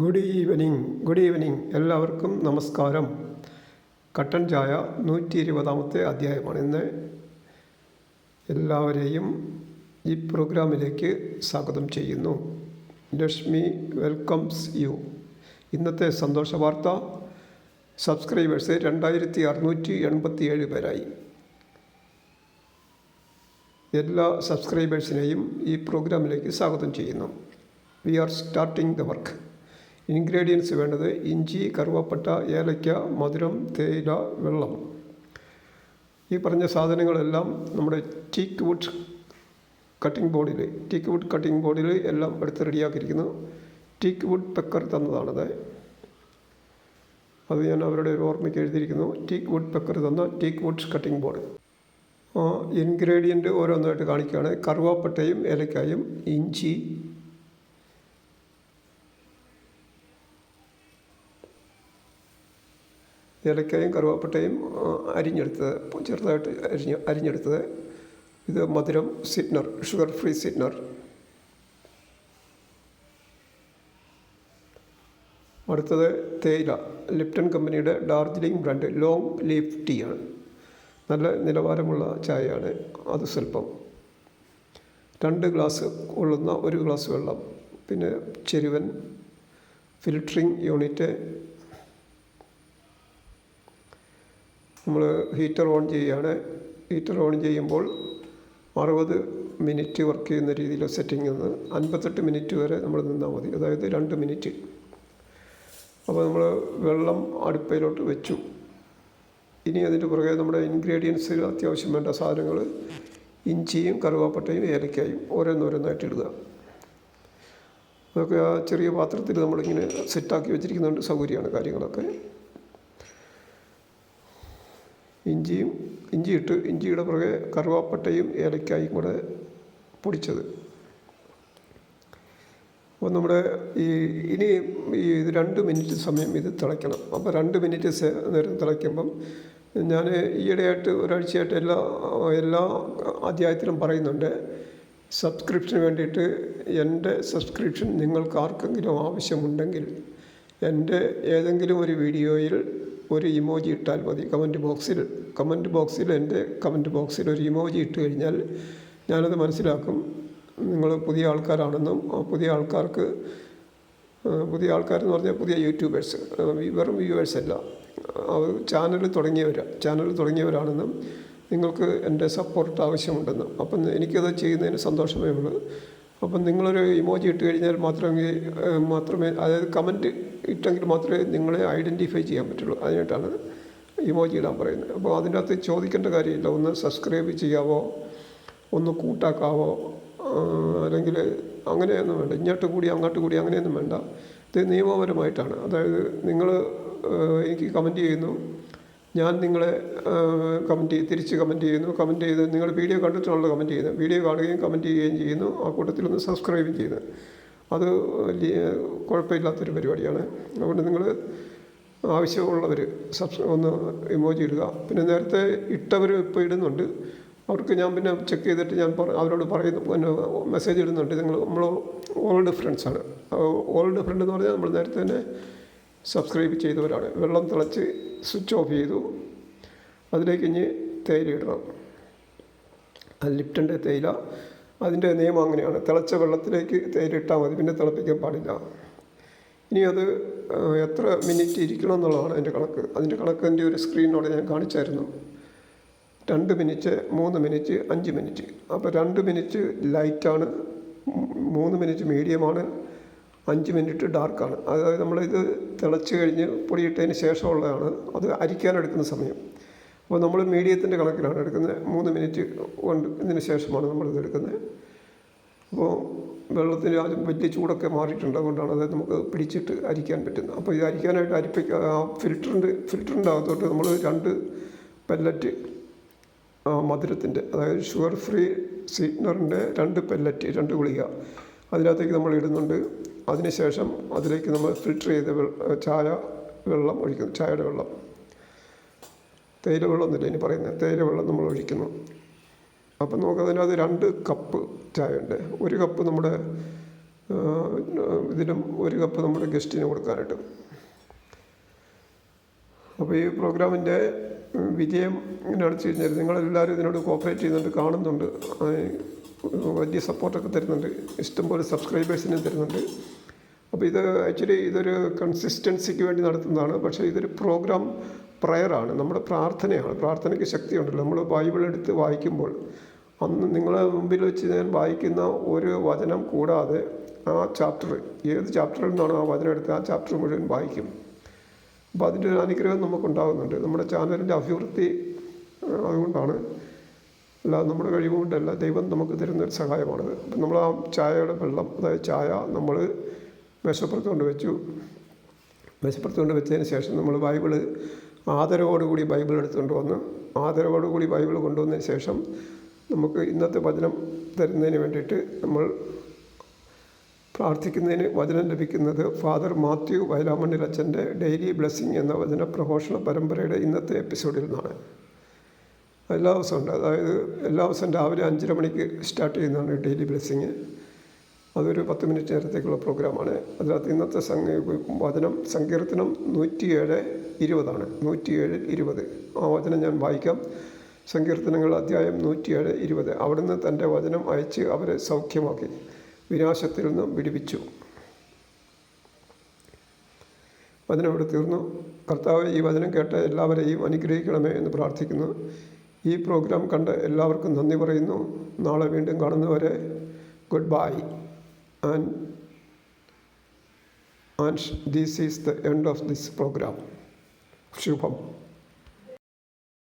Good evening good evening എല്ലാവർക്കും നമസ്കാരം. കട്ടൻ ചായ നൂറ്റി ഇരുപതാമത്തെ അധ്യായമാണ്. ഇന്ന് എല്ലാവരെയും ഈ പ്രോഗ്രാമിലേക്ക് സ്വാഗതം ചെയ്യുന്നു. Lakshmi welcomes you. ഇന്നത്തെ സന്തോഷ വാർത്ത. സബ്സ്ക്രൈബേഴ്സ് രണ്ടായിരത്തി അറുന്നൂറ്റി എൺപത്തി ഏഴ് പേരായി. എല്ലാ സബ്സ്ക്രൈബേഴ്സിനെയും ഈ പ്രോഗ്രാമിലേക്ക് സ്വാഗതം ചെയ്യുന്നു. We are starting the work. Ingredients വേണ്ടത് ഇഞ്ചി കറുവപ്പട്ട ഏലയ്ക്ക മധുരം തേയില വെള്ളം. ഈ പറഞ്ഞ സാധനങ്ങളെല്ലാം നമ്മുടെ ടീക്ക് വുഡ് കട്ടിംഗ് ബോർഡിൽ ടീക്ക് വുഡ് കട്ടിംഗ് ബോർഡിൽ എല്ലാം എടുത്ത് റെഡിയാക്കിയിരിക്കുന്നു. ടീക്ക് വുഡ് പെക്കർ തന്നതാണത്. അത് ഞാൻ അവരുടെ ഒരു ഓർമ്മയ്ക്ക് എഴുതിയിരിക്കുന്നു. ടീക്ക് വുഡ് പെക്കർ തന്ന teak wood cutting board ingredient ഓരോന്നായിട്ട് കാണിക്കുകയാണ്. കറുവാപ്പട്ടയും ഏലക്കായും ഇഞ്ചി ഏലക്കായും കറുവാപ്പട്ടയും അരിഞ്ഞെടുത്തത് ചെറുതായിട്ട് അരിഞ്ഞ് അരിഞ്ഞെടുത്തത് ഇത് മധുരം സിറ്റ്നർ ഷുഗർ ഫ്രീ സിറ്റ്നർ അടുത്തത് തേയില ലിപ്റ്റൺ കമ്പനിയുടെ Darjeeling brand long leaf tea ആണ്. നല്ല നിലവാരമുള്ള ചായയാണ് അത് സ്വല്പം. രണ്ട് ഗ്ലാസ് കൊള്ളുന്ന ഒരു ഗ്ലാസ് വെള്ളം പിന്നെ ചെരുവൻ ഫിൽറ്ററിങ് യൂണിറ്റ് നമ്മൾ ഹീറ്റർ ഓൺ ചെയ്യുകയാണ് ഹീറ്റർ ഓൺ ചെയ്യുമ്പോൾ അറുപത് മിനിറ്റ് വർക്ക് ചെയ്യുന്ന രീതിയിൽ സെറ്റിംഗ് നിന്ന് അൻപത്തെട്ട് മിനിറ്റ് വരെ നമ്മൾ നിന്നാൽ മതി. അതായത് രണ്ട് മിനിറ്റ് അപ്പോൾ നമ്മൾ വെള്ളം അടുപ്പയിലോട്ട് വെച്ചു. ഇനി അതിന്റെ പുറകെ നമ്മുടെ ഇൻഗ്രീഡിയൻസ് അത്യാവശ്യം വേണ്ട സാധനങ്ങൾ ഇഞ്ചിയും കറുവാപ്പട്ടയും ഏലക്കായും ഓരോന്നോരോന്നായിട്ട് ഇടുക. അതൊക്കെ ആ ചെറിയ പാത്രത്തിൽ നമ്മളിങ്ങനെ സെറ്റാക്കി വെച്ചിരിക്കുന്നതുകൊണ്ട് സൗകര്യമാണ് കാര്യങ്ങളൊക്കെ. ഇഞ്ചിയും ഇഞ്ചി ഇട്ട് ഇഞ്ചിയുടെ പുറകെ കറുവാപ്പട്ടയും ഏലക്കായും കൂടെ പൊടിച്ചത്. അപ്പോൾ നമ്മുടെ ഈ ഇനി ഈ ഇത് രണ്ട് മിനിറ്റ് സമയം ഇത് തിളയ്ക്കണം. അപ്പോൾ രണ്ട് മിനിറ്റ് നേരം തിളയ്ക്കുമ്പം ഞാൻ ഈയിടെയായിട്ട് ഒരാഴ്ചയായിട്ട് എല്ലാ എല്ലാ അധ്യായത്തിലും പറയുന്നുണ്ട് സബ്സ്ക്രിപ്ഷന് വേണ്ടിയിട്ട് എന്റെ സബ്സ്ക്രിപ്ഷൻ നിങ്ങൾക്ക് ആർക്കെങ്കിലും ആവശ്യമുണ്ടെങ്കിൽ എന്റെ ഏതെങ്കിലും ഒരു വീഡിയോയിൽ ഒരു ഇമോജി ഇട്ടാൽ മതി. കമന്റ് ബോക്സിൽ കമന്റ് ബോക്സിൽ എന്റെ കമന്റ് ബോക്സിൽ ഒരു ഇമോജി ഇട്ട് കഴിഞ്ഞാൽ ഞാനത് മനസ്സിലാക്കും. നിങ്ങൾ പുതിയ ആൾക്കാരാണെന്നും പുതിയ ആൾക്കാർക്ക് പുതിയ ആൾക്കാരെന്ന് പറഞ്ഞാൽ പുതിയ യൂട്യൂബേഴ്സ് വെറും വ്യൂവേഴ്സ് അല്ല. ചാനൽ തുടങ്ങിയവരാണ് ചാനൽ തുടങ്ങിയവരാണെന്നും നിങ്ങൾക്ക് എന്റെ സപ്പോർട്ട് ആവശ്യമുണ്ടെന്നും. അപ്പം എനിക്കത് ചെയ്യുന്നതിന് സന്തോഷമേ ഉള്ളൂ. അപ്പം നിങ്ങളൊരു ഇമോജി ഇട്ട് കഴിഞ്ഞാൽ മാത്രമേ മാത്രമേ അതായത് കമന്റ് ഇട്ടെങ്കിൽ മാത്രമേ നിങ്ങളെ ഐഡന്റിഫൈ ചെയ്യാൻ പറ്റുള്ളൂ. അതിനായിട്ടാണ് ഇമോജി ഇടാൻ പറയുന്നത്. അപ്പോൾ അതിന്റെ അകത്ത് ചോദിക്കേണ്ട കാര്യമില്ല. ഒന്ന് സബ്സ്ക്രൈബ് ചെയ്യാവോ ഒന്ന് കൂട്ടാക്കാവോ അല്ലെങ്കിൽ അങ്ങനെയൊന്നും വേണ്ട. ഇങ്ങോട്ട് കൂടി അങ്ങോട്ട് കൂടി അങ്ങനെയൊന്നും വേണ്ട. ഇത് നിയമപരമായിട്ടാണ്. അതായത് നിങ്ങൾ എനിക്ക് കമന്റ് ചെയ്യുന്നു. ഞാൻ നിങ്ങളെ കമന്റ് തിരിച്ച് കമന്റ് ചെയ്യുന്നു. കമന്റ് ചെയ്ത് നിങ്ങൾ വീഡിയോ കണ്ടിട്ടാണല്ലോ കമന്റ് ചെയ്യുന്നത് വീഡിയോ കാണുകയും കമന്റ് ചെയ്യുകയും ചെയ്യുന്നു. ആ കൂട്ടത്തിലൊന്ന് സബ്സ്ക്രൈബും ചെയ്യുന്നു അത് കുഴപ്പമില്ലാത്തൊരു പരിപാടിയാണ്. അതുകൊണ്ട് നിങ്ങൾ ആവശ്യമുള്ളവർ സബ്സ് ഒന്ന് ഇമോജി ഇടുക. പിന്നെ നേരത്തെ ഇട്ടവർ ഇപ്പോൾ ഇടുന്നുണ്ട്. അവർക്ക് ഞാൻ പിന്നെ ചെക്ക് ചെയ്തിട്ട് ഞാൻ അവരോട് പറയുന്നു. പിന്നെ മെസ്സേജ് ഇടുന്നുണ്ട്. നിങ്ങൾ നമ്മൾ ഓൾഡ് ഫ്രണ്ട്സാണ് ഓൾഡ് ഫ്രണ്ട് എന്ന് പറഞ്ഞാൽ നമ്മൾ നേരത്തെ തന്നെ സബ്സ്ക്രൈബ് ചെയ്തവരാണ്. വെള്ളം തിളച്ച് സ്വിച്ച് ഓഫ് ചെയ്തു. അതിലേക്ക് ഇനി തേയില ഇടണം. അത് ലിപ്റ്റന്റെ തേയില. അതിന്റെ നിയമം അങ്ങനെയാണ്. തിളച്ച വെള്ളത്തിലേക്ക് തേയില ഇട്ടാൽ മതി. പിന്നെ തിളപ്പിക്കാൻ പാടില്ല. ഇനി അത് എത്ര മിനിറ്റ് ഇരിക്കണം എന്നുള്ളതാണ് അതിന്റെ കണക്ക്. അതിന്റെ കണക്ക് എന്റെ ഒരു സ്ക്രീനോടെ ഞാൻ കാണിച്ചായിരുന്നു. രണ്ട് മിനിറ്റ് മൂന്ന് മിനിറ്റ് അഞ്ച് മിനിറ്റ്. അപ്പോൾ രണ്ട് മിനിറ്റ് ലൈറ്റാണ്. മൂന്ന് മിനിറ്റ് മീഡിയമാണ്. അഞ്ച് മിനിറ്റ് ഡാർക്കാണ്. അതായത് നമ്മളിത് തിളച്ച് കഴിഞ്ഞ് പൊടിയിട്ടതിന് ശേഷമുള്ളതാണ്. അത് അരിക്കാനെടുക്കുന്ന സമയം. അപ്പോൾ നമ്മൾ മീഡിയത്തിന്റെ കണക്കിലാണ് എടുക്കുന്നത്. മൂന്ന് മിനിറ്റ് കൊണ്ട് ഇതിന് ശേഷമാണ് നമ്മളിത് എടുക്കുന്നത്. അപ്പോൾ വെള്ളത്തിന് വലിയ ചൂടൊക്കെ മാറിയിട്ടുണ്ട്. അതുകൊണ്ടാണ് അതായത് നമുക്ക് പിടിച്ചിട്ട് അരിക്കാൻ പറ്റുന്നത്. അപ്പോൾ ഇത് അരിക്കാനായിട്ട് അരിപ്പിക്ക ഫിൽറ്ററിന്റെ ഫിൽറ്ററിന്റെ അകത്തോട്ട് നമ്മൾ രണ്ട് പെല്ലറ്റ് മധുരത്തിന്റെ അതായത് ഷുഗർ ഫ്രീ സ്വീറ്റ്നറിന്റെ രണ്ട് പെല്ലറ്റ് രണ്ട് ഗുളിക അതിനകത്തേക്ക് നമ്മൾ ഇടുന്നുണ്ട്. അതിനുശേഷം അതിലേക്ക് നമ്മൾ ഫിൽറ്റർ ചെയ്ത ചായ വെള്ളം ഒഴിക്കുന്നു. ചായയുടെ വെള്ളം. തേയില വെള്ളം എന്നില്ല ഇനി പറയുന്നത്. തേയില വെള്ളം നമ്മൾ ഒഴിക്കുന്നു. അപ്പം നമുക്ക് അതിനകത്ത് രണ്ട് കപ്പ് ചായ ഉണ്ട് ഒരു കപ്പ് നമ്മുടെ ഇതിലും ഒരു കപ്പ് നമ്മുടെ ഗസ്റ്റിന് കൊടുക്കാനായിട്ട്. അപ്പോൾ ഈ പ്രോഗ്രാമിന്റെ വിജയം ഇങ്ങനെ അടിച്ചു കഴിഞ്ഞാൽ നിങ്ങളെല്ലാവരും ഇതിനോട് കോപ്പറേറ്റ് ചെയ്യുന്നുണ്ട് കാണുന്നുണ്ട്. വലിയ സപ്പോർട്ടൊക്കെ തരുന്നുണ്ട്. ഇഷ്ടംപോലെ സബ്സ്ക്രൈബേഴ്സിനും തരുന്നുണ്ട്. അപ്പോൾ ഇത് ആക്ച്വലി ഇതൊരു കൺസിസ്റ്റൻസിക്ക് വേണ്ടി നടത്തുന്നതാണ്. പക്ഷേ ഇതൊരു പ്രോഗ്രാം പ്രയറാണ്. നമ്മുടെ പ്രാർത്ഥനയാണ്. പ്രാർത്ഥനയ്ക്ക് ശക്തിയുണ്ടല്ലോ. നമ്മൾ ബൈബിൾ എടുത്ത് വായിക്കുമ്പോൾ അന്ന് നിങ്ങളെ മുമ്പിൽ വെച്ച് ഞാൻ വായിക്കുന്ന ഒരു വചനം കൂടാതെ ആ ചാപ്റ്റർ ഏത് ചാപ്റ്ററിൽ നിന്നാണോ ആ വചനം എടുത്ത് ആ ചാപ്റ്റർ മുഴുവൻ വായിക്കും. അപ്പോൾ അതിന്റെ ഒരു അനുഗ്രഹം നമുക്കുണ്ടാകുന്നുണ്ട്. നമ്മുടെ ചാനലിന്റെ അഭിവൃദ്ധി അതുകൊണ്ടാണ് അല്ല നമ്മുടെ കഴിവ് കൊണ്ടല്ല ദൈവം നമുക്ക് തരുന്നൊരു സഹായമാണ് സഹായമാണത്. അപ്പം നമ്മൾ ആ ചായയുടെ വെള്ളം അതായത് ചായ നമ്മൾ മേശപ്പുറത്ത് കൊണ്ട് വെച്ചു. മേശപ്പുറത്ത് കൊണ്ട് വെച്ചതിന് ശേഷം നമ്മൾ ബൈബിൾ ആദരവോടുകൂടി ബൈബിൾ എടുത്തുകൊണ്ട് വന്ന് ആദരവോടുകൂടി ബൈബിൾ കൊണ്ടുവന്നതിന് ശേഷം നമുക്ക് ഇന്നത്തെ വചനം തരുന്നതിന് വേണ്ടിയിട്ട് നമ്മൾ പ്രാർത്ഥിക്കുന്നതിന് വചനം ലഭിക്കുന്നത് ഫാദർ മാത്യു വയലാമണ്ണിൽ അച്ഛന്റെ ഡെയിലി ബ്ലെസ്സിങ് എന്ന വചന പ്രഘോഷണ പരമ്പരയുടെ ഇന്നത്തെ എപ്പിസോഡിൽ നിന്നാണ്. എല്ലാ ദിവസവും ഉണ്ട്. അതായത് എല്ലാ ദിവസവും രാവിലെ അഞ്ചര മണിക്ക് സ്റ്റാർട്ട് ചെയ്യുന്നതാണ് ഡെയിലി ബ്ലെസ്സിങ്. അതൊരു പത്ത് മിനിറ്റ് നേരത്തേക്കുള്ള പ്രോഗ്രാമാണ്. അതിനകത്ത് ഇന്നത്തെ സംഘ വചനം സങ്കീർത്തനം നൂറ്റിയേഴ് ഇരുപതാണ്. നൂറ്റിയേഴ് ഇരുപത്. ആ വചനം ഞാൻ വായിക്കാം. സങ്കീർത്തനങ്ങൾ അധ്യായം നൂറ്റിയേഴ് ഇരുപത്. അവിടുന്ന് തന്റെ വചനം അയച്ച് അവരെ സൗഖ്യമാക്കി. വിനാശത്തിൽ നിന്നും വിടുവിച്ചു. വചനം ഇവിടെ തീർന്നു. കർത്താവ് ഈ വചനം കേട്ട എല്ലാവരെയും അനുഗ്രഹിക്കണമേ എന്ന് പ്രാർത്ഥിക്കുന്നു. ഈ പ്രോഗ്രാം കണ്ട് എല്ലാവർക്കും നന്ദി പറയുന്നു. നാളെ വീണ്ടും കാണുന്നവരെ goodbye and and this is the end of this programme Shubham.